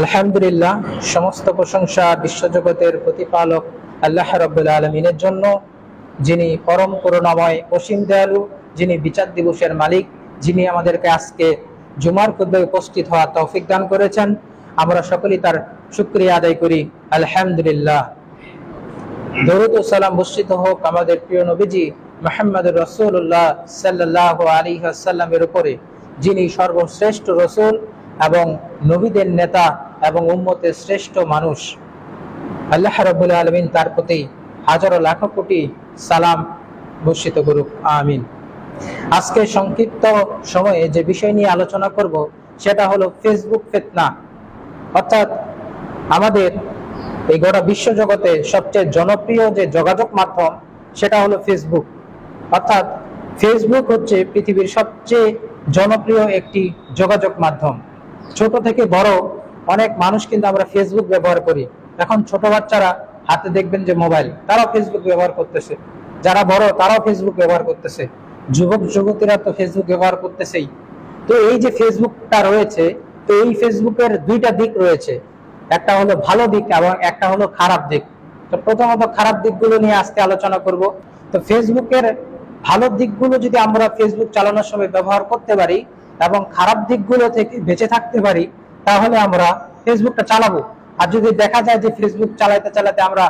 আলহামদুলিল্লাহ, সমস্ত প্রশংসা বিশ্বজগতের প্রতিপালক আল্লাহ রব্বুল আলমিনের জন্য, যিনি পরম করুণাময় অসীম দয়ালু, যিনি বিচার দিবসের মালিক, যিনি আমাদেরকে আজকে জুমার কুদ্বে উপস্থিত হওয়ার তৌফিক দান করেছেন, আমরা সকলেই তার শুক্রিয়া আদায় করি। আলহামদুলিল্লাহ। দরুদ সালাম বর্ষিত হোক আমাদের প্রিয় নবীজি মোহাম্মদ রসুল্লাহ সাল্লাহ আলী আসাল্লামের উপরে, যিনি সর্বশ্রেষ্ঠ রসুল এবং নবীদের নেতা এবং উম্মতের শ্রেষ্ঠ মানুষ। আল্লাহ রবুল আলমিন তার প্রতি হাজারো লাখ কোটি সালাম বর্ষিত করুক, আমিন। আজকে সংক্ষিপ্ত সময়ে যে বিষয় নিয়ে আলোচনা করব, সেটা হলো ফেসবুক ফেতনা। অর্থাৎ আমাদের এই গোটা বিশ্বজগতে সবচেয়ে জনপ্রিয় যে যোগাযোগ মাধ্যম, সেটা হলো ফেসবুক। অর্থাৎ ফেসবুক হচ্ছে পৃথিবীর সবচেয়ে জনপ্রিয় একটি যোগাযোগ মাধ্যম। ছোট থেকে বড় অনেক মানুষ কিন্তু আমরা ফেসবুক ব্যবহার করি। এখন ছোট বাচ্চারা হাতে দেখবেন যে মোবাইল তারাও ফেসবুক ব্যবহার করতেছে। যারা বড়, তারাও ফেসবুক ব্যবহার করতেছে। যুবক, যুবতীরা তো ফেসবুক ব্যবহার করতেছেই। তো এই যে ফেসবুকটা রয়েছে, তো এই ফেসবুকের দুইটা দিক রয়েছে। একটা হলো ভালো দিক এবং একটা হলো খারাপ দিক। তো প্রথমত খারাপ দিকগুলো নিয়ে আজকে আলোচনা করব। তো ফেসবুকের ভালো দিকগুলো যদি আমরা ফেসবুক চালানোর সময় ব্যবহার করতে পারি এবং খারাপ দিকগুলো থেকে বেঁচে থাকতে পারি, তাহলে আমরা ফেসবুকটা চালাবো। আর যদি দেখা যায় যে ফেসবুক চালাতে চালাতে আমরা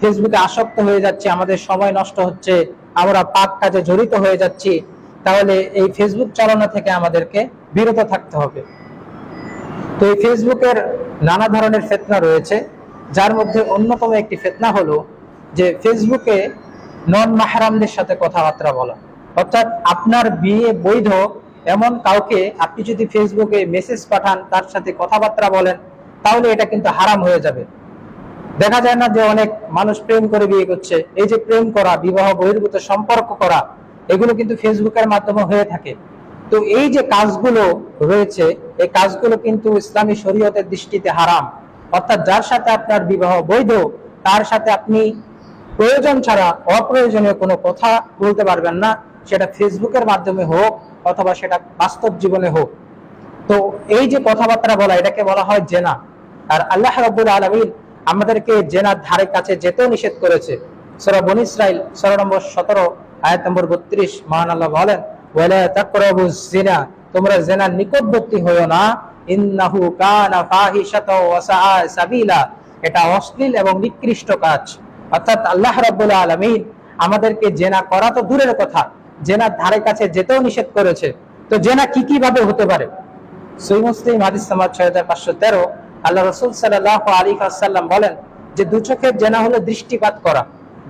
ফেসবুকে আসক্ত হয়ে যাচ্ছি, আমাদের সময় নষ্ট হচ্ছে, আমরা পাপ কাজে জড়িত হয়ে যাচ্ছি, তাহলে এই ফেসবুক চালানো থেকে আমাদেরকে বিরত থাকতে হবে। তো এই ফেসবুকের নানা ধরনের ফেতনা রয়েছে। যার মধ্যে অন্যতম একটি ফেতনা হলো যে ফেসবুকে নন মাহারামদের সাথে কথাবার্তা বলা। অর্থাৎ আপনার বিয়ে বৈধ এমন কাউকে আপনি যদি ফেসবুকে মেসেজ পাঠান, তার সাথে কথাবার্তা বলেন, তাহলে এটা কিন্তু হারাম হয়ে যাবে। দেখা যায় না যে অনেক মানুষ প্রেম করে বিয়ে করছে। এই যে প্রেম করা, বিবাহ বহির্ভূত সম্পর্ক করা, এগুলো কিন্তু ফেসবুকের মাধ্যমে হয়ে থাকে। তো এই যে কাজগুলো রয়েছে, এই কাজগুলো কিন্তু ইসলামী শরীয়তের দৃষ্টিতে হারাম। অর্থাৎ যার সাথে আপনার বিবাহ বৈধ, তার সাথে আপনি প্রয়োজন ছাড়া অপ্রয়োজনীয় কোনো কথা বলতে পারবেন না। সেটা ফেসবুকের মাধ্যমে হোক অথবা সেটা বাস্তব জীবনে হোক। তো এই যে কথাবার্তা বলা, এটাকে বলা হয় জেনা। আর আল্লাহ রব্বুল আলমিন আমাদেরকে জেনার ধারে কাছে যেতেও নিষেধ করেছে। বন ইসরাইল সরা নম্বর সতেরো, আয়াত নম্বর বত্রিশ, মহান আল্লাহ বলেন তোমরা জেনার নিকটবর্তী হইও না ইন্নাহু কানা ফাহিশাতা সাবিলা এটা অশ্লীল এবং নিকৃষ্ট কাজ অর্থাৎ আল্লাহ রাব্বুল আলামিন আমাদেরকে জেনা করা তো দূরের কথা জেনার ধারে কাছে যেতেও নিষেধ করেছে। তো জেনা কি কি ভাবে হতে পারে? সই মুসলিম, হাদিস নাম্বার ছয় হাজার পাঁচশো তেরো। আল্লাহ রসুল সাল্লাহ আলী আসাল্লাম বলেন যে, দু চোখের জেনা হলো দৃষ্টিপাত করা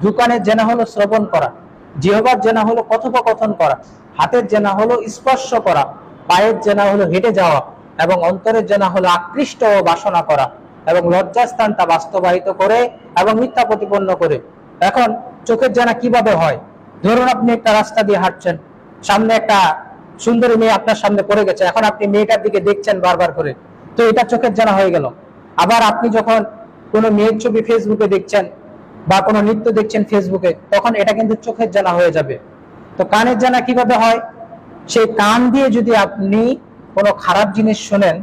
দোকানের জেনা হলো শ্রবণ করা, জিহবার জেনা হলো কথোপকথন করা, হাতের জেনা হলো স্পর্শ করা, পায়ের জেনা হলো হেঁটে যাওয়া এবং অন্তরের জেনা হলো আকৃষ্ট ও বাসনা করা এবং লজ্জাস্থান তা বাস্তবায়িত করে এবং মিথ্যা প্রতিপন্ন করে। এখন চোখের জেনা কীভাবে হয়? ধরুন আপনি একটা রাস্তা দিয়ে হাঁটছেন, সামনে একটা সুন্দরী মেয়ে আপনার সামনে পড়ে গেছে, এখন আপনি মেয়েটার দিকে দেখছেন বারবার করে, তো এটা চোখের জানা হয়ে গেল। আবার আপনি যখন কোনো মেয়ের ছবি ফেসবুকে দেখছেন বা কোনো নৃত্য দেখছেন ফেসবুকে তখন এটা কিন্তু চোখের জানা হয়ে যাবে। তো কানের জানা কীভাবে হয়? সেই কান দিয়ে যদি আপনি কোনো খারাপ জিনিস শোনেন,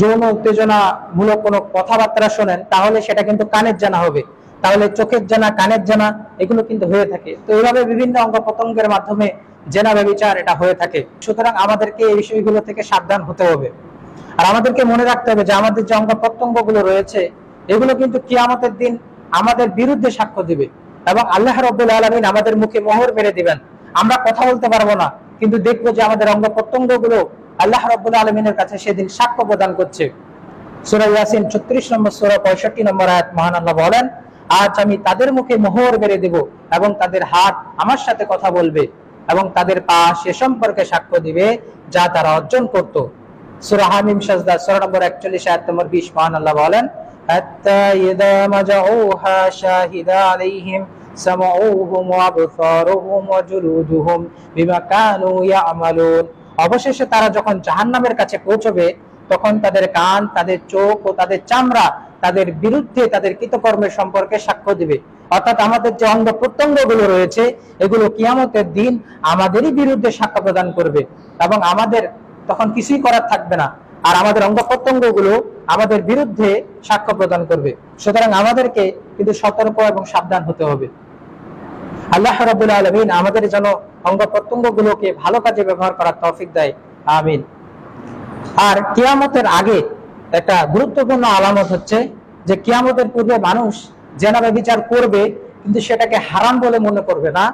যৌন উত্তেজনামূলক কোনো কথাবার্তা শোনেন, তাহলে সেটা কিন্তু কানের জানা হবে। তাহলে চোখের জানা, কানের জানা, এগুলো কিন্তু হয়ে থাকে। তো এইভাবে বিভিন্ন অঙ্গ প্রত্যঙ্গের মাধ্যমে জেনা ব্যবচার এটা হয়ে থাকে। সুতরাং আমাদেরকে এই বিষয়গুলো থেকে সাবধান হতে হবে। আর আমাদেরকে মনে রাখতে হবে যে আমাদের যে অঙ্গ প্রত্যঙ্গগুলো রয়েছে, এগুলো কিন্তু কিয়ামতের দিন আমাদের বিরুদ্ধে সাক্ষ্য দিবে এবং আল্লাহ রব্বুল আলমিন আমাদের মুখে মোহর মেরে দিবেন। আমরা কথা বলতে পারব না, কিন্তু দেখব যে আমাদের অঙ্গ প্রত্যঙ্গগুলো আল্লাহ রব্বুল আলমিনের কাছে সেদিন সাক্ষ্য প্রদান করছে। সুরা ইয়াসিন ছত্রিশ নম্বর, সুরা পঁয়ষট্টি নম্বর আয়াত, মহান আল্লাহ বলেন আজ আমি তাদের মুখে মোহর মেরে দেব এবং তাদের হাত আমার সাথে কথা বলবে এবং তাদের পা সে সম্পর্কে সাক্ষ্য দিবে যা তারা অর্জন করত। সূরা সাজদা, সূরা নম্বর 41 আয়াত নম্বর 20 মহান আল্লাহ বলেন অবশেষে তারা যখন জাহান্নামের কাছে পৌঁছবে, তখন তাদের কান, তাদের চোখ ও তাদের চামড়া তাদের বিরুদ্ধে তাদের কৃতকর্মের সম্পর্কে সাক্ষ্য দিবে। অর্থাৎ আমাদের যে অঙ্গ প্রত্যঙ্গগুলো রয়েছে, এগুলো কিয়ামতের দিন আমাদেরই বিরুদ্ধে সাক্ষ্য প্রদান করবে এবং আমাদের তখন কিছুই করার থাকবে না। আর আমাদের অঙ্গ প্রত্যঙ্গগুলো আমাদের বিরুদ্ধে সাক্ষ্য প্রদান করবে। সুতরাং আমাদেরকে কিন্তু সতর্ক এবং সাবধান হতে হবে। আল্লাহ রাবুল আলমিন আমাদের যেন অঙ্গ প্রত্যঙ্গ গুলোকে ভালো কাজে ব্যবহার করার তৌফিক দেয়। আমিন। আর কিয়ামতের আগে একটা গুরুত্বপূর্ণ আলামত হচ্ছে যে কিয়ামতের পূর্বে মানুষ জেনা বিচার করবে, কিন্তু সেটাকে হারাম বলে মনে করবে না,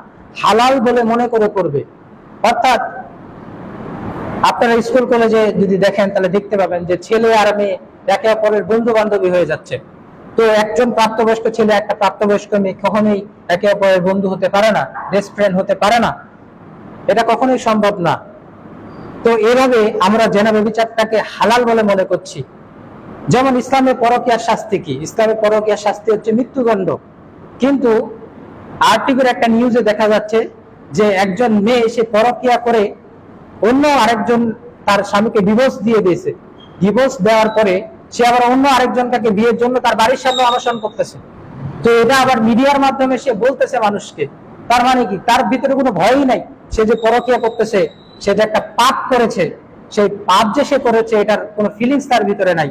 হালাল বলে মনে করে করবে। অর্থাৎ আপনারা স্কুল, কলেজে যদি দেখেন, তাহলে দেখতে পাবেন যে ছেলে আর মেয়ে একে অপরের বন্ধু বান্ধবী হয়ে যাচ্ছে। তো একজন প্রাপ্তবয়স্ক ছেলে, একটা প্রাপ্তবয়স্ক মেয়ে কখনোই একে অপরের বন্ধু হতে পারে না বেস্ট ফ্রেন্ড হতে পারে না। এটা কখনোই সম্ভব না। তো এভাবে আমরা জেনা বিচারটাকে হালাল বলে মনে করছি। যেমন ইসলামের পরকিয়ার শাস্তি কি? ইসলামের পরকিয়ার শাস্তি হচ্ছে মৃত্যুদণ্ড। কিন্তু আরটিভির একটা নিউজে দেখা যাচ্ছে যে একজন মেয়ে সে পরকিয়া করে অন্য আরেকজন তার স্বামীকে ডিভোর্স দিয়ে দিয়েছে। ডিভোর্স দেওয়ার পরে সে আবার অন্য আরেকজনকে বিয়ের জন্য তার বাড়ির সামনে অনশন করতেছে। তো এটা আবার মিডিয়ার মাধ্যমে সে বলতেছে মানুষকে। তার মানে কি? তার ভিতরে কোনো ভয়ই নাই। সে যে পরকিয়া করতেছে, সে যে একটা পাপ করেছে, সেই পাপ যে সে করেছে, এটার কোনো ফিলিংস তার ভিতরে নাই।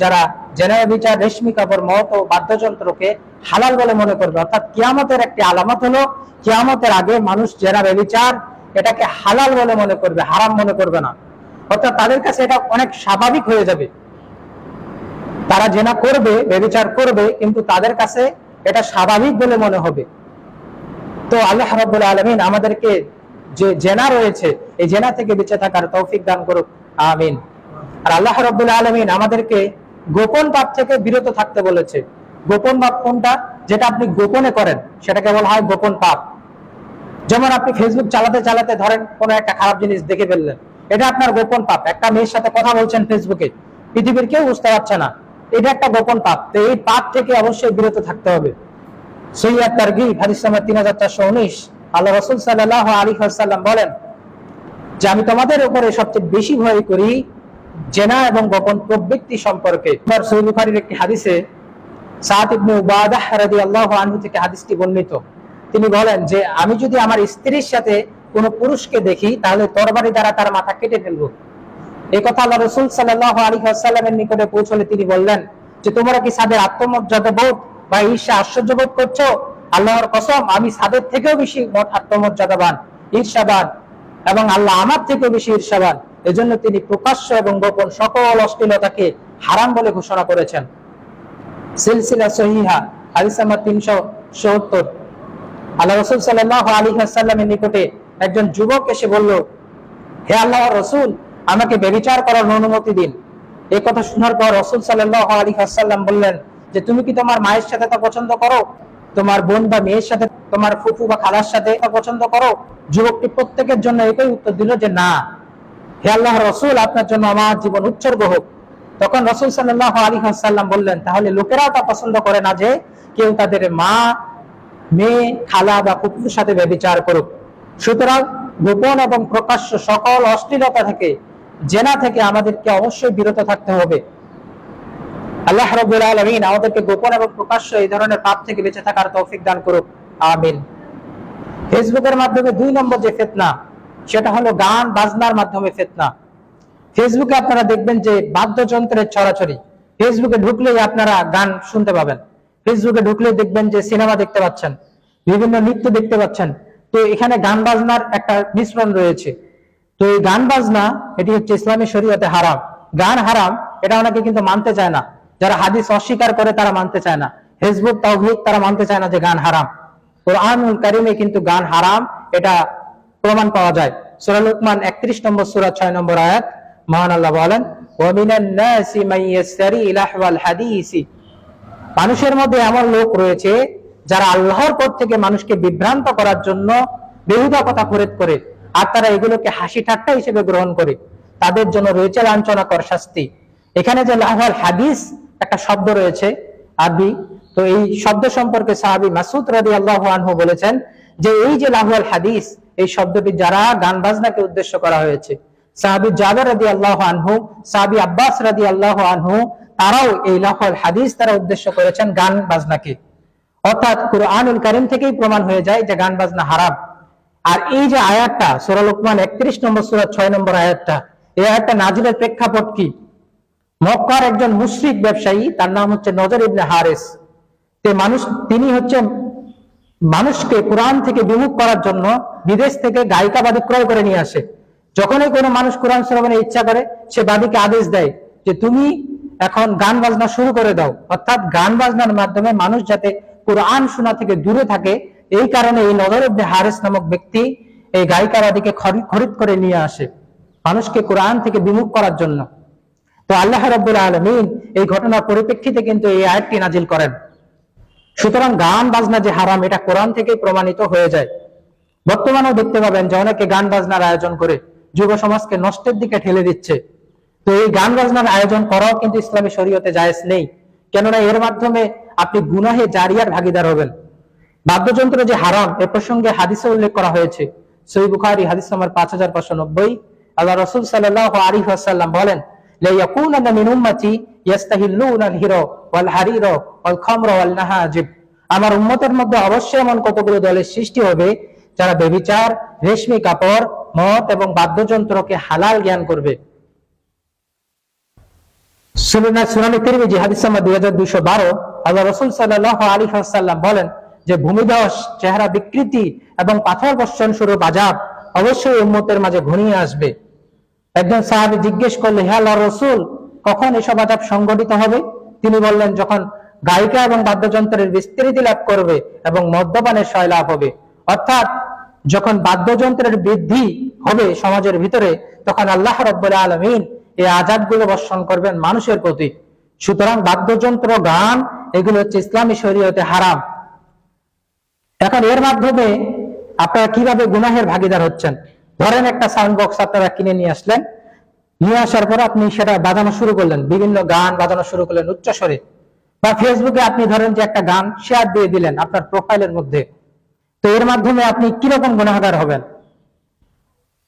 যারা জেনারেল বিচার রেশমি কাপড় মত ও বাদ্যযন্ত্রকে হালাল বলে মনে করবে, অর্থাৎ কিয়ামতের একটি আলামত হলো, কিয়ামতের আগে মানুষ জেনারেল বিচার এটাকে হালাল বলে মনে করবে, হারাম মনে করবে না। অর্থাৎ তাদের কাছে এটা অনেক স্বাভাবিক হয়ে যাবে। তারা জেনা করবে বেবিচার করবে, কিন্তু তাদের কাছে এটা স্বাভাবিক বলে মনে হবে। তো আল্লাহ রাব্বুল আলামিন আমাদেরকে যে জেনা রয়েছে, এই জেনা থেকে বেঁচে থাকার তৌফিক দান করুক, আমিন। আর আল্লাহ রাব্বুল আলামিন আমাদেরকে গোপন পাপ থেকে বিরত থাকতে বলেছে। গোপন পাপ কোনটা? যেটা আপনি গোপনে করেন সেটাকে বলা হয় গোপন পাপ। যেমন আপনি ফেসবুক চালাতে চালাতে ধরেন, কোনো একটা খারাপ জিনিস দেখে ফেললেন। এটা আপনার গোপন পাপ। একটা মেয়ের সাথে কথা বলছেন ফেসবুকে পৃথিবীর কেউ বুঝতে পারছে না। এটা একটা গোপন পাপ। তো এই পাপ থেকে অবশ্যই বিরত থাকতে হবে। সৈয়াদ তারগিব হাদিস নাম্বার তিন হাজার চারশো উনিশ। আল্লাহ রসুল সাল্লাহ আলী সাল্লাম বলেন যে, আমি তোমাদের উপরে সবচেয়ে বেশি ভয় করি জেনা এবং গোপন প্রবৃত্তি সম্পর্কে। একটি হাদিসে থেকে হাদিসটি বর্ণিত। তিনি বলেন যে, আমি যদি আমার স্ত্রীর সাথে কোনো পুরুষকে দেখি, তাহলে তরবারি দ্বারা তার মাথা কেটে ফেলব। এই কথা আল্লাহ রসুল সাল্লাহ আলী নিকটে পৌঁছলে তিনি বললেন যে, তোমরা কি সাদের আত্মমর্যাদা বোধ বা ঈর্ষা আশ্চর্য বোধ করছ? আল্লাহর কসম, আমি সাদের থেকেও বেশি আত্মমর্যাদাবান, ঈর্ষাবান এবং আল্লাহ আমার থেকেও বেশি ঈর্ষাবান। এজন্য তিনি প্রকাশ্য এবং গোপন সকল অশ্লীলতাকে হারাম বলে ঘোষণা করেছেন। সিলসিলা সহিহা, হাদিস নাম্বার তিনশো সত্তর আল্লাহ রসুল সাল্লাহ আলী সাল্লামের নিকটে একজন যুবক এসে বলল, হে আল্লাহ রসুল, আমাকে বেবিচার করার অনুমতি দিন। এই কথা শোনার পর রসুল সাল্লাহ আলী সাল্লাম বললেন, যে তুমি কি তোমার মায়ের সাথে তা পছন্দ করো? তোমার বোন বা মেয়ের সাথে তোমার ফুফু বা খালার সাথে তা পছন্দ করো? যুবকটি প্রত্যেকের জন্য এটাই উত্তর দিল যে, না। হে আল্লাহ রসুল, আপনার জন্য আমার জীবন উৎসর্গ হোক। তখন রসুল সাল্লাহ আলী সাল্লাম বললেন, তাহলে লোকেরাও তা পছন্দ করে না যে কেউ তাদের মা, মেয়ে, খালা বা কুকুর সাথে ব্যবচার করুক। সুতরাং গোপন এবং প্রকাশ্য সকল অশ্লীলতা থেকে, জেনা থেকে আমাদেরকে অবশ্যই বিরত থাকতে হবে। আল্লাহ রব্বুল আলমিন আমাদেরকে গোপন এবং প্রকাশ্য এই ধরনের পাপ থেকে বেঁচে থাকার তৌফিক দান করুক। আমিন। ফেসবুকের মাধ্যমে দুই নম্বর যে ফেতনা সেটা হলো গান, বাজনার মাধ্যমে ফেতনা। ফেসবুকে আপনারা দেখবেন যে বাদ্যযন্ত্রের ছড়াছড়ি। ফেসবুকে ঢুকলেই আপনারা গান শুনতে পাবেন। ফেসবুকে ঢুকলে দেখবেন যে সিনেমা দেখতে পাচ্ছেন, বিভিন্ন নৃত্য দেখতে পাচ্ছেন। তো এখানে গান বাজনার একটা মিশ্রণ রয়েছে। তো এই গান বাজনা, এটি হচ্ছে ইসলামী শরীয়তে হারাম। গান হারাম, এটা অনেকে কিন্তু মানতে চায় না। যারা হাদিস অস্বীকার করে, তারা মানতে চায় না। ফেসবুক, তাওহিদ, তারা মানতে চায় না যে গান হারাম। কোরআনুল কারিমে কিন্তু গান হারাম, এটা প্রমাণ পাওয়া যায়। সূরা লুকমান 31 নম্বর, সূরা 6 নম্বর আয়াত। মহান আল্লাহ বলেন মান লাহওয়াল মানুষের মধ্যে এমন লোক রয়েছে, যারা আল্লাহর পথ থেকে মানুষকে বিভ্রান্ত করার জন্য বেহুদা কথা খরিদ করে, আর তারা এগুলোকে হাসি ঠাট্টা হিসেবে গ্রহণ করে। তাদের জন্য রয়েছে লাঞ্ছনাকর শাস্তি। এখানে যে লাহওয়াল হাদিস একটা শব্দ রয়েছে, আরবি, তো এই শব্দ সম্পর্কে সাহাবি মাসুদ রাদি আল্লাহ আনহু বলেছেন যে এই যে লাহুয়াল হাদিস এই শব্দটি যারা গান বাজনাকে উদ্দেশ্য করা হয়েছে। সাহাবি জাবের রাদি আল্লাহ আনহু, সাহাবি আব্বাস রাদি আল্লাহ আনহু, তারাও এই লাহুয়াল হাদিস তারা উদ্দেশ্য করেছেন গান বাজনাকে। অর্থাৎ কুরআনুল কারিম থেকেই প্রমাণ হয়ে যায় যে গান বাজনা হারাম। আর এই যে আয়াতটা, সূরা লোকমান একত্রিশ নম্বর, সূরা ছয় নম্বর আয়াতটা, এই আয়াতটা নাজিলের প্রেক্ষাপট কি? মক্কার একজন মুশরিক ব্যবসায়ী, তার নাম হচ্ছে নজর ইবনে হারেস। তে মানুষ, তিনি হচ্ছে মানুষকে কোরআন থেকে বিমুখ করার জন্য বিদেশ থেকে গায়িকা বাদী ক্রয় করে নিয়ে আসে। যখনই কোনো মানুষ কোরআন শ্রবণের ইচ্ছা করে, সে বাদীকে আদেশ দেয় যে তুমি এখন গান বাজনা শুরু করে দাও। অর্থাৎ গান বাজনার মাধ্যমে মানুষ যাতে কোরআন শোনা থেকে দূরে থাকে, এই কারণে এই নজর ইবনে হারেস নামক ব্যক্তি এই গায়িকাবাদীকে খরি- খরিদ করে নিয়ে আসে মানুষকে কোরআন থেকে বিমুখ করার জন্য। তো আল্লাহ রাব্বুল আলামিন এই ঘটনার পরিপ্রেক্ষিতে কিন্তু এই আয়াতটি নাজিল করেন। সুতরাং গান বাজনা যে হারাম, এটা কোরআন থেকে প্রমাণিত হয়ে যায়। বর্তমানেও দেখতে পাবেন যে অনেকে গান বাজনার আয়োজন করে, যুব সমাজকে নষ্টের দিকে ঠেলে দিচ্ছে। তো এই গান বাজনার আয়োজন করাও কিন্তু ইসলামী শরীয়তে জায়েজ নেই। কেননা এর মাধ্যমে আপনি গুনাহে জারিয়ার ভাগিদার হবেন। বাদ্যযন্ত্র যে হারাম, এ প্রসঙ্গে হাদিসে উল্লেখ করা হয়েছে। সই বুখারি, হাদিস নম্বর পাঁচ হাজার পাঁচশো নব্বই। আল্লাহ রসুল সাল্লাহ আরিফ আসাল্লাম বলেন লাইয়াকুন মিন উম্মতি আমার উম্মতের মধ্যে অবশ্যই এমন কতগুলো দলের সৃষ্টি হবে যারা বেবিচার, রেশমি কাপড় মত এবং বাদ্যযন্ত্রকে হালাল জ্ঞান করবে। বলেন যে ভূমিধস, চেহারা বিকৃতি এবং পাথর বর্ষণ স্বরূপ আজাব অবশ্যই উম্মতের মাঝে ঘনিয়ে আসবে। একজন সাহাবি জিজ্ঞেস করলে হে আল্লাহ রসুল কখন এসব আজাব সংগঠিত হবে? তিনি বললেন, যখন গায়িকা এবং বাদ্যযন্ত্রের বিস্তৃতি লাভ করবে এবং মদ্যপানের সয় লাভ হবে, অর্থাৎ যখন বাদ্যযন্ত্রের বৃদ্ধি হবে সমাজের ভিতরে, তখন আল্লাহ রব্বুল আলমিন এই আজাবগুলো বর্ষণ করবেন মানুষের প্রতি। সুতরাং বাদ্যযন্ত্র, গান, এগুলো হচ্ছে ইসলামী শরীয়তে হারাম। এখন এর মাধ্যমে আপনারা কীভাবে গুনাহের ভাগিদার হচ্ছেন? ধরেন একটা সাউন্ড বক্স আপনারা কিনে নিয়ে আসলেন নিয়ে আসার পর আপনি সেটা বাজানো শুরু করলেন, বিভিন্ন গান বাজানো শুরু করলেন উচ্চস্বরে। বা ফেসবুকে আপনি ধরেন যে একটা গান শেয়ার দিয়ে দিলেন আপনার প্রোফাইলের মধ্যে। তো এর মাধ্যমে আপনি কীরকম গুনাহগার হবেন?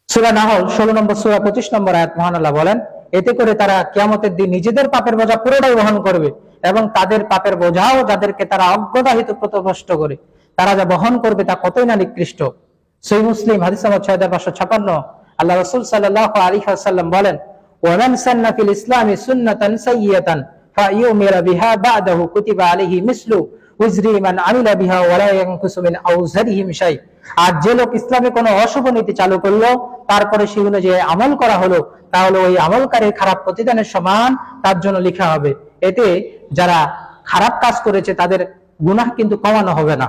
সুরা নাহল, ষোলো নম্বর সুরা, পঁচিশ নম্বর আয়াত, মহান আল্লাহ বলেন, এতে করে তারা কিয়ামতের দিন নিজেদের পাপের বোঝা পুরোটাই বহন করবে এবং তাদের পাপের বোঝাও যাদেরকে তারা অজ্ঞতাহিত প্রতভষ্ট করে, তারা যা বহন করবে তা কতই না নিকৃষ্ট। সই মুসলিম, হাদিস ছয় হাজার পাঁচশো ছাপান্ন আল্লাহ রসুল সাল্লাহ আলী সাল্লাম বলেন সান্না ফিল বিহা কুতিবা মিসলু, উজরি মান আমিলা বিহা আর যে লোক ইসলামে কোনো অশুভ নীতি চালু করল, তারপরে সে অনুযায়ী আমল করা হলো, তাহলে ওই আমলকারীর খারাপ প্রতিদানের সমান তার জন্য লেখা হবে। এতে যারা খারাপ কাজ করেছে, তাদের গুনাহ কিন্তু কমানো হবে না।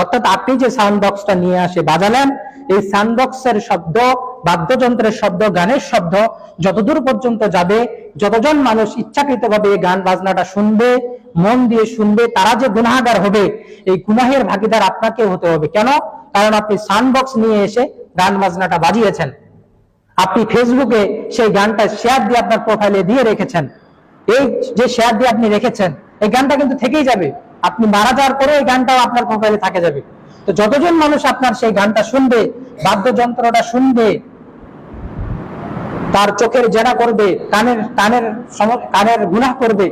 অর্থাৎ আপনি যে সাউন্ড বক্সটা নিয়ে আসে বাজালেন, এই সাউন্ড বক্সের শব্দ বাদ্যযন্ত্রের শব্দ, গানের শব্দ যতদূর পর্যন্ত যাবে, যতজন মানুষ ইচ্ছাকৃতভাবে গান বাজনাটা শুনবে, মন দিয়ে শুনবে, তারা যে গুনাহাগার হবে, এই গুনাহের ভাগিদার আপনাকে হতে হবে। কেন? কারণ আপনি সাউন্ড বক্স নিয়ে এসে গান বাজনাটা বাজিয়েছেন। আপনি ফেসবুকে সেই গানটা শেয়ার দিয়ে আপনার প্রোফাইলে দিয়ে রেখেছেন। এই যে শেয়ার দিয়ে আপনি রেখেছেন, এই গানটা কিন্তু থেকেই যাবে। আপনি মারা যাওয়ার পরে এই গানটাও আপনার প্রোফাইলে থাকে যাবে। তো যতজন মানুষ আপনার সেই গানটা শুনবে, বাদ্যযন্ত্রটা শুনবে তার চোখের জেনা করবে, কানের কানের কানের গুনাহ করবে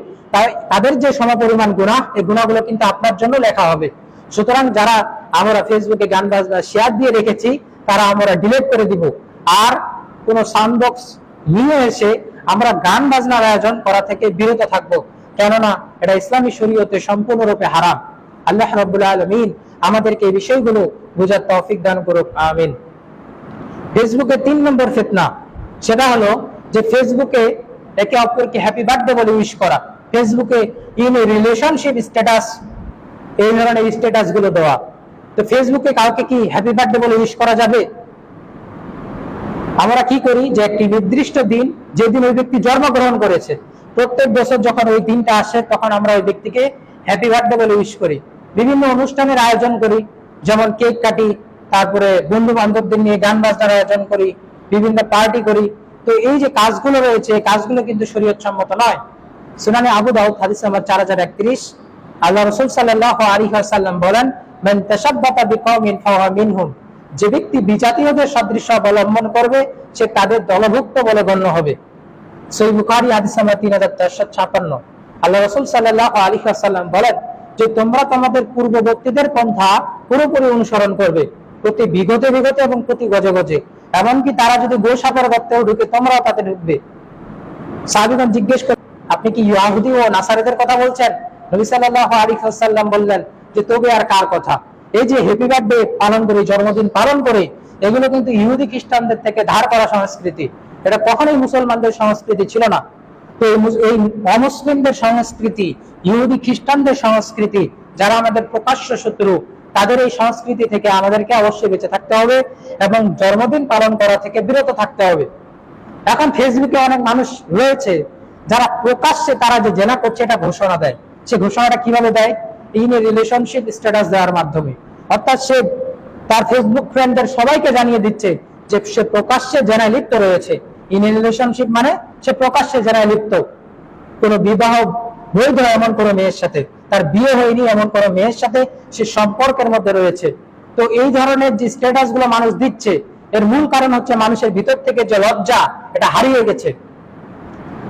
তাদের যে সমপরিমাণ গুনাহ, এই গুনাহগুলো কিন্তু আপনার জন্য লেখা হবে। সুতরাং যারা আমরা ফেসবুকে গান বাজনা শেয়ার দিয়ে রেখেছি, তারা আমরা ডিলিট করে দিব। আর কোনো সাউন্ড নিয়ে এসে আমরা গান বাজনার আয়োজন করা থেকে বিরত থাকব। কেননা এটা ইসলামী শরীয়তে সম্পূর্ণরূপে হারাম। আল্লাহ রাব্বুল আলামিন আমাদেরকে এই বিষয়গুলো বোঝার তৌফিক দান করুক, আমিন। ফেসবুকে তিন নম্বর ফিতনা। সেটা হলো যে ফেসবুকে একে অপরকে হ্যাপি বার্থডে বলে উইশ করা। ফেসবুকে ইন রিলেশনশিপ স্ট্যাটাস এই ধরনের স্ট্যাটাসগুলো দেওয়া। তো ফেসবুকে কাউকে কি হ্যাপি বার্থডে বলে উইশ করা যাবে? আমরা কি করি যে একটি নির্দিষ্ট দিন, যেদিন ওই ব্যক্তি জন্মগ্রহণ করেছে, প্রত্যেক বছর যখন ওই দিনটা আসে, তখন আমরা ওই ব্যক্তিকে হ্যাপি বার্থডে বলে উইশ করি। বিভিন্ন অনুষ্ঠানের আয়োজন করি, যেমন কেক কাটি, তারপরে বন্ধু বান্ধবদের নিয়ে গান বাজনার আয়োজন করি বিভিন্ন পার্টি করি। তো এই যে কাজগুলো রয়েছে কাজগুলো কিন্তু শরীয়ত সম্মত নয়। সুনানে আবু দাউদ হাদিস নাম্বার চার হাজার একত্রিশ। আল্লাহ রসুল সাল্লাহ আলী সাল্লাম বলেন, মান মিনহুম। যে ব্যক্তি বিজাতীয়দের সদৃশ্য অবলম্বন করবে, সে তাদের দলভুক্ত বলে গণ্য হবে। সই বুখারি হাদিস নাম্বার তিন হাজার চারশো ছাপান্ন। আল্লাহ রসুল সাল্লাহ আলী সাল্লাম বলেন যে, তোমরা তোমাদের পূর্ববর্তীদের পন্থা পুরোপুরি অনুসরণ করবে। প্রতি বিগতে বিগতে এবং প্রতি গজে গজে। এমনকি তারা যদি গোসাপের গর্তেও ঢুকে, তোমরাও তাতে ঢুকবে। সাহাবিগণ জিজ্ঞেস করে আপনি কি ইয়াহুদি ও নাসারিদের কথা বলছেন? নবী সাল্লাল্লাহু আলাইহি ওয়াসাল্লাম বললেন যে, তবে আর কার কথা? এই যে হ্যাপি বার্থডে পালন করে, জন্মদিন পালন করে, এগুলো কিন্তু ইহুদি খ্রিস্টানদের থেকে ধার করা সংস্কৃতি। এটা কখনোই মুসলমানদের সংস্কৃতি ছিল না। তো এই মুস- এই অমুসলিমদের সংস্কৃতি, ইহুদি খ্রিস্টানদের সংস্কৃতি, যারা আমাদের প্রকাশ্য শত্রু তাদের এই সংস্কৃতি থেকে আমাদেরকে অবশ্যই বেঁচে থাকতে হবে এবং জন্মদিন পালন করা থেকে বিরত থাকতে হবে। এখন ফেসবুকে অনেক মানুষ রয়েছে যারা প্রকাশ্যে তারা যে জেনা করছে এটা ঘোষণা দেয়। সে ঘোষণাটা কীভাবে দেয়? ইন রিলেশনশিপ স্ট্যাটাস দেওয়ার মাধ্যমে। অর্থাৎ সে তার ফেসবুক ফ্রেন্ডদের সবাইকে জানিয়ে দিচ্ছে যে সে প্রকাশ্যে জেনায় লিপ্ত রয়েছে। ইন রিলেশনশিপ মানে সে প্রকাশ্যে জেনায় লিপ্ত। কোন বিবাহ বৈধ এমন কোন মেয়ের সাথে। তার বিয়ে হয়নি এমন কোন মেয়ের সাথে সে সম্পর্কের মধ্যে রয়েছে। তো এই ধরনের যে স্ট্যাটাসগুলো মানুষ দিচ্ছে, এর মূল কারণ হচ্ছে মানুষের ভিতর থেকে যে লজ্জা, এটা হারিয়ে গেছে।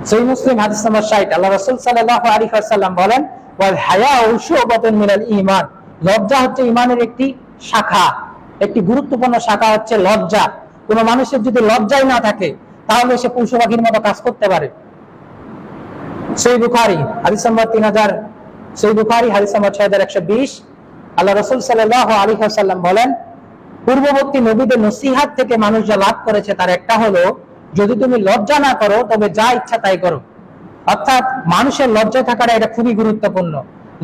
সেই মুসলিম হাদিস নম্বর ষাট, আল্লাহ রসুল সাল্লাহ আলী বলেন, ওয়াল ঈমান। লজ্জা হচ্ছে ইমানের একটি শাখা। একটি গুরুত্বপূর্ণ শাখা হচ্ছে লজ্জা। কোনো মানুষের যদি লজ্জাই না থাকে, তাহলে সে পশু পাখির মতো কাজ করতে পারে। সই বুখারি, হাদিস নম্বর তিন হাজার সই বুখারি হাদিস নম্বর ছয় হাজার একশো বিশ। আল্লাহ রসুল সাল্লাহ আলী সাল্লাম বলেন, পূর্ববর্তী নবীদের নসিহাত থেকে মানুষ যা লাভ করেছে তার একটা হলো, যদি তুমি লজ্জা না করো, তবে যা ইচ্ছা তাই করো। অর্থাৎ মানুষের লজ্জা থাকাটা এটা খুবই গুরুত্বপূর্ণ।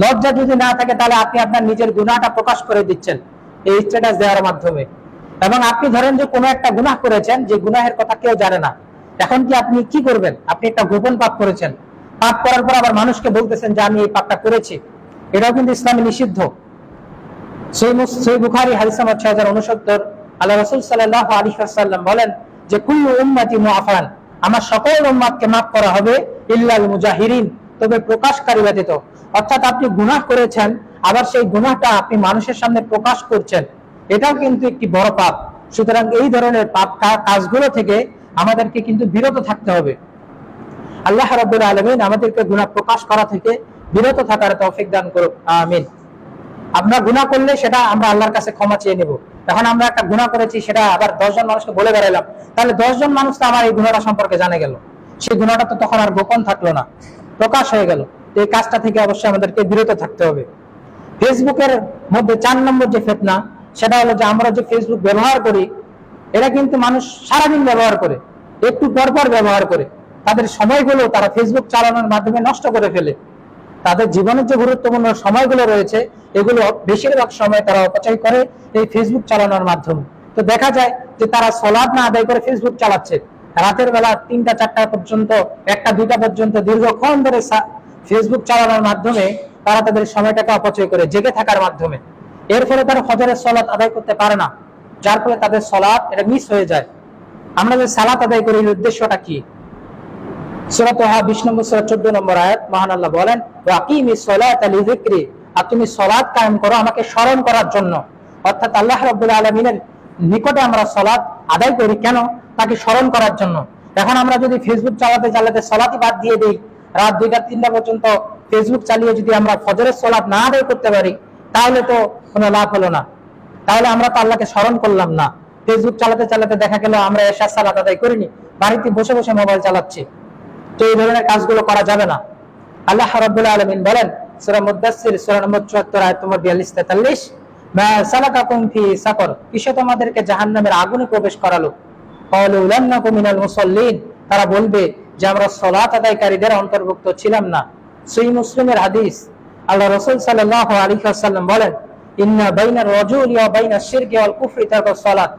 লজ্জা যদি না থাকে, তাহলে আপনি আপনার নিজের গুণাটা প্রকাশ করে দিচ্ছেন এই স্ট্যাটাস দেওয়ার মাধ্যমে। এবং আপনি ধরেন যে কোনো একটা গুনাহ করেছেন, যে গুনাহের কথা কেউ জানে না। এখন কি আপনি কি করবেন? আপনি একটা গোপন পাপ করেছেন। পাপ করার পর আবার মানুষকে বলতেছেন যে, আমি এই পাপটা করেছি। এটাও কিন্তু ইসলামে নিষিদ্ধ। সেই সেই বুখারি হাদিস নাম্বার 6069 আল্লাহ রাসূল সাল্লাল্লাহু আলাইহি ওয়াসাল্লাম বলেন যে, কুল্লু উম্মতি মুআফান। আমার সকল উম্মতকে maaf করা হবে, ইল্লাল মুজাহিরিন। তবে প্রকাশকারী ব্যতীত। অর্থাৎ আপনি গুনাহ করেছেন, আবার সেই গুনাহটা আপনি মানুষের সামনে প্রকাশ করছেন। এটাও কিন্তু একটি বড় পাপ। সুতরাং এই ধরনের পাপ কাজগুলো থেকে আমাদেরকে কিন্তু বিরত থাকতে হবে। আল্লাহ রাব্বুল আলামিন আমাদেরকে গুনাহ প্রকাশ করা থেকে বিরত থাকার তৌফিক দান করুক। আমিন। আমরা গুনাহ করলে সেটা আমরা আল্লাহর কাছে ক্ষমা চেয়ে নেব। এখন আমরা একটা গুনাহ করেছি, সেটা আবার দশজন মানুষকে বলে বেড়াইলাম। তাহলে দশজন মানুষ তো আমার এই গুনাহটা সম্পর্কে জানে গেল। সেই গুনাহটা তো তখন আর গোপন থাকল না। প্রকাশ হয়ে গেল। এই কাজটা থেকে অবশ্যই আমাদেরকে বিরত থাকতে হবে। ফেসবুকের মধ্যে চার নম্বর যে ফেতনা, সেটা হলো যে আমরা যে ফেসবুক ব্যবহার করি, এটা কিন্তু মানুষ সারাদিন ব্যবহার করে, একটু পর পর ব্যবহার করে। তাদের সময়গুলো তারা ফেসবুক চালানোর মাধ্যমে নষ্ট করে ফেলে। তাদের জীবনের যে গুরুত্বপূর্ণ সময়গুলো রয়েছে, এগুলো বেশিরভাগ সময় তারা অপচয় করে এই ফেসবুক চালানোর মাধ্যমে। তো দেখা যায় যে তারা সলাদ না আদায় করে ফেসবুক চালাচ্ছে। রাতের বেলা তিনটা, চারটা পর্যন্ত, একটা দুইটা পর্যন্ত দীর্ঘক্ষণ ধরে ফেসবুক চালানোর মাধ্যমে তারা তাদের সময়টাকে অপচয় করে, জেগে থাকার মাধ্যমে। এর ফলে তারা ফজরের সলাৎ আদায় করতে পারে না। যার ফলে তাদের সলাৎ এটা মিস হয়ে যায়। আমরা যে সালাত আদায় করি উদ্দেশ্যটা কি? সূরা তোহা 20 নম্বর সূরা 14 নম্বর আয়াত, মহান আল্লাহ বলেন ওয়াকিমিস সালাতা লিযিকরি আর তুমি সালাত কায়েম করো আমাকে স্মরণ করার জন্য। অর্থাৎ আল্লাহ রাব্বুল আলামিনের নিকটে আমরা সালাত যদি ফেসবুক চালাতে চালাতে সালাতই বাদ দিয়ে দিই, রাত দুইটা, তিনটা পর্যন্ত ফেসবুক চালিয়ে যদি আমরা ফজরের সালাত না আদায় করতে পারি, তাহলে তো কোনো লাভ হলো না। তাহলে আমরা তো আল্লাহকে স্মরণ করলাম না। ফেসবুক চালাতে চালাতে দেখা গেল, আমরা এশার সালাত আদায় করিনি। বাড়িতে বসে বসে মোবাইল চালাচ্ছি। তো এই ধরনের কাজগুলো করা যাবে না। আল্লাহ রাব্বুল আলামিন বলেন, সূরা মুদাসসির, সূরা নম্বর 74 আয়াত নম্বর 42 43 মা সালাকাকুম ফি সাকর কিসে তোমাদেরকে জাহান্নামের আগুনে প্রবেশ করালো? তারা বলবে যে, আমরা আদায়কারীদের অন্তর্ভুক্ত ছিলাম না। সহি মুসলিমের হাদিস, আল্লাহ রাসূল সাল্লাল্লাহু বলেন, ইন্না বাইনার রাজুলি ওয়া সালাত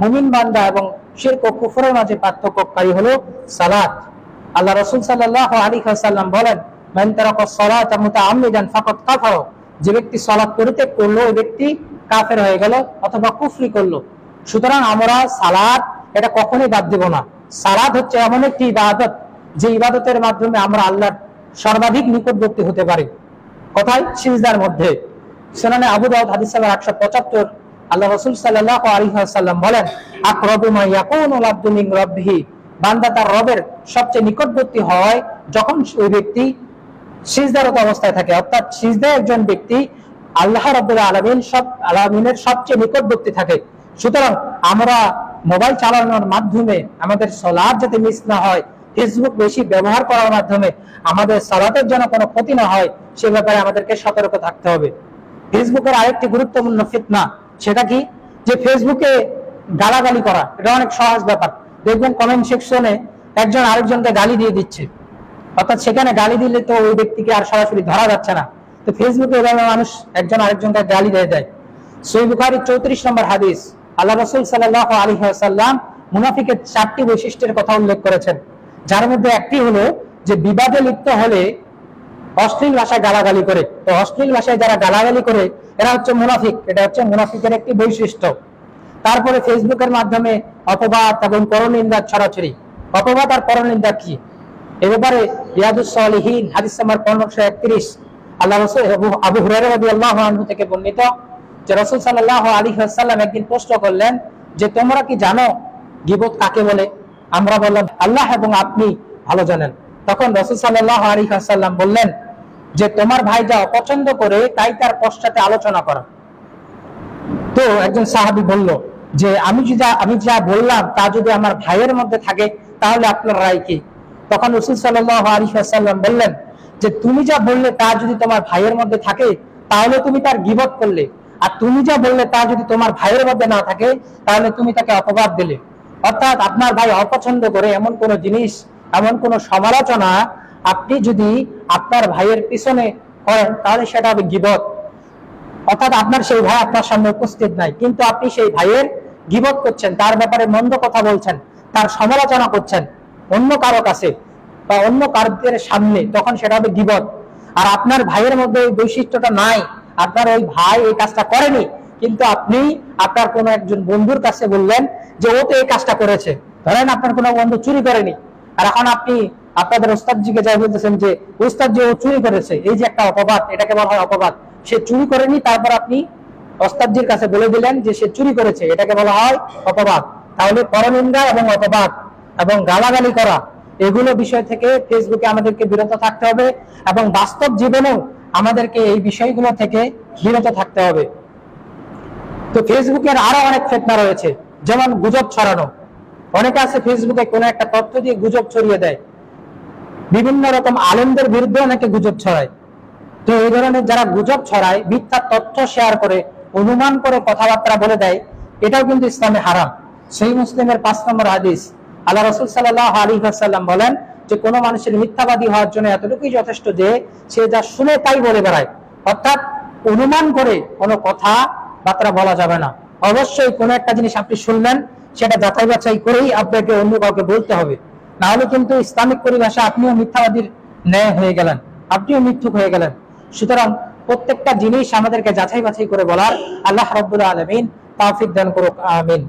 মুমিন বান্দা এবং শিরক কুফরের মাঝে পার্থক্যকারী হলো সালাত আল্লাহ রসুল সাল্লাহ আলী সাল্লাম বলেন যে ব্যক্তি সালাত পরিত্যাগ করল, ওই ব্যক্তি কাফের হয়ে গেল অথবা কুফরি করল। সুতরাং আমরা সালাত এটা কখনোই বাদ দেব না। সালাত হচ্ছে এমন একটি ইবাদত, যে ইবাদতের মাধ্যমে আমরা আল্লাহর সর্বাধিক নিকটবর্তী হতে পারে। কোথায় সিজদার মধ্যে, সেনানে আবু দাউদ হাদিস আটশো পঁচাত্তর, আল্লাহ রসুল সাল্লাহ আলিহাসাল্লাম বলেন আকরবুমা ইয়াকুনুল আব্দু মিন রাব্বিহি বান্দা তার রবের সবচেয়ে নিকটবর্তী হয় যখন ওই ব্যক্তি সিজদারত অবস্থায় থাকে। অর্থাৎ সিজদা একজন ব্যক্তি আল্লাহ রব্বুল আলমিন সব আলমিনের সবচেয়ে নিকটবর্তী থাকে। সুতরাং আমরা মোবাইল চালানোর মাধ্যমে আমাদের সলাদ যাতে মিস না হয়, ফেসবুক বেশি ব্যবহার করার মাধ্যমে আমাদের সালাতের জন্য কোনো ক্ষতি না হয়, সে ব্যাপারে আমাদেরকে সতর্ক থাকতে হবে। ফেসবুকের আরেকটি গুরুত্বপূর্ণ ফিতনা, সেটা কি? যে ফেসবুকে গালাগালি করা, এটা অনেক সহজ ব্যাপার। দেখবেন কমেন্ট সেকশনে একজন আরেকজনকে গালি দিয়ে দিচ্ছে। অর্থাৎ সেখানে গালি দিলে তো ওই ব্যক্তিকে আর সরাসরি ধরা যাচ্ছে না। তো ফেসবুকে এভাবে মানুষ একজন আরেকজনকে গালি দিয়ে দেয়। সই বুখারি চৌত্রিশ নম্বর হাদিস, আল্লাহ রসুল সাল্লাহ আলী সাল্লাম মুনাফিকের চারটি বৈশিষ্ট্যের কথা উল্লেখ করেছেন। যার মধ্যে একটি হলো যে বিবাদে লিপ্ত হলে অশ্লীল ভাষায় গালাগালি করে। তো অশ্লীল ভাষায় যারা গালাগালি করে, এরা হচ্ছে মুনাফিক। এটা হচ্ছে মুনাফিকের একটি বৈশিষ্ট্য। তারপরে ফেসবুকের মাধ্যমে অপবাদ এবং পরনিন্দা ছড়াছড়ি। অপবাদ আর পরনিন্দা কি? এ ব্যাপারে রিয়াদুসলিহীন হাদিস নাম্বার পনেরোশো একত্রিশ। আল্লাহ রসুল আবু- হুরায়রা রাদিয়াল্লাহু আনহু থেকে বর্ণিত যে রসুল সাল্লাল্লাহু আলাইহি ওয়াসাল্লাম একদিন প্রশ্ন করলেন যে, তোমরা কি জানো গিবত কাকে বলে? আমরা বললাম, আল্লাহ এবং আপনি ভালো জানেন। তখন রসুল সাল্লাল্লাহু আলাইহি ওয়াসাল্লাম বললেন যে, তোমার ভাই যা অপছন্দ করে, তাই তার পশ্চাতে আলোচনা করা। তো একজন সাহাবী বলল যে আমি যদি আমি যা বললাম তা যদি আমার ভাইয়ের মধ্যে থাকে, তাহলে আপনার রায় কি? তখন রসুল সাল্লাহ আলিহাসাল্লাম বললেন যে, তুমি যা বললে তা যদি তোমার ভাইয়ের মধ্যে থাকে, তাহলে তুমি তার গিবত করলে। আর তুমি যা বললে তা যদি তোমার ভাইয়ের মধ্যে না থাকে, তাহলে তুমি তাকে অপবাদ দিলে। অর্থাৎ আপনার ভাই অপছন্দ করে এমন কোন জিনিস, এমন কোন সমালোচনা আপনি যদি আপনার ভাইয়ের পিছনে করেন, তাহলে সেটা হবে গিবত। অর্থাৎ আপনার সেই ভাই আপনার সামনে উপস্থিত নাই, কিন্তু আপনি সেই ভাইয়ের গিবত করছেন, তার ব্যাপারে মন্দ কথা বলছেন, তার সমালোচনা করছেন, অন্য কারও কাছে বা অন্য কারদের সামনে, তখন সেটা হবে গিবত। আর আপনার ভাইয়ের মধ্যে ওই বৈশিষ্ট্যটা নাই, আপনার ওই ভাই এই কাজটা করেনি, কিন্তু আপনি আপনার কোনো একজন বন্ধুর কাছে বললেন যে ও তো এই কাজটা করেছে। ধরেন আপনার কোনো বন্ধু চুরি করেনি, আর এখন আপনি আপনাদের ওস্তাদজিকে যাই বলতেছেন যে, ওস্তাদ যে ও চুরি করেছে, এই যে একটা অপবাদ, এটাকে বলা হয় অপবাদ, সে চুরি করেনি, তারপর আপনি ওস্তাদজির কাছে বলে দিলেন যে সে চুরি করেছে, এটাকে বলা হয় অপবাদ। তাহলে পরনিন্দা এবং অপবাদ এবং গালাগালি করা, এগুলো বিষয় থেকে ফেসবুকে আমাদেরকে বিরত থাকতে হবে এবং বাস্তব জীবনেও আমাদেরকে এই বিষয়গুলো থেকে বিরত থাকতে হবে। তো ফেসবুকের আরও অনেক ফেতনা রয়েছে, যেমন গুজব ছড়ানো। অনেকে আছে ফেসবুকে কোনো একটা তথ্য দিয়ে গুজব ছড়িয়ে দেয়। বিভিন্ন রকম আলেমদের বিরুদ্ধে অনেকে গুজব ছড়ায়। তো এই ধরনের যারা গুজব ছড়ায়, মিথ্যা তথ্য শেয়ার করে, অনুমান করে কথাবার্তা বলে দেয়, এটাও কিন্তু ইসলামে হারাম। সেই মুসলিমের পাঁচ নম্বর হাদিস, আল্লাহ রসুল সাল্লাহ আলী সাল্লাম বলেন যে, কোনো মানুষের মিথ্যাবাদী হওয়ার জন্য এতটুকুই যথেষ্ট যে, সে যা শুনে তাই বলে বেড়ায়। অর্থাৎ অনুমান করে কোনো কথা বার্তা বলা যাবে না। অবশ্যই কোনো একটা জিনিস আপনি শুনলেন, সেটা যাচাই বাছাই করেই আপনাকে অন্য কাউকে বলতে হবে। না হলে কিন্তু ইসলামিক পরিভাষা আপনিও মিথ্যাবাদীর ন্যায় হয়ে গেলেন, আপনিও মিথ্যুক হয়ে গেলেন। সুতরাং প্রত্যেকটা জিনিস আমাদেরকে যাচাই বাছাই করে বলার আল্লাহ রব্বুল আলমিন তাফিক দান করুক, আমিন।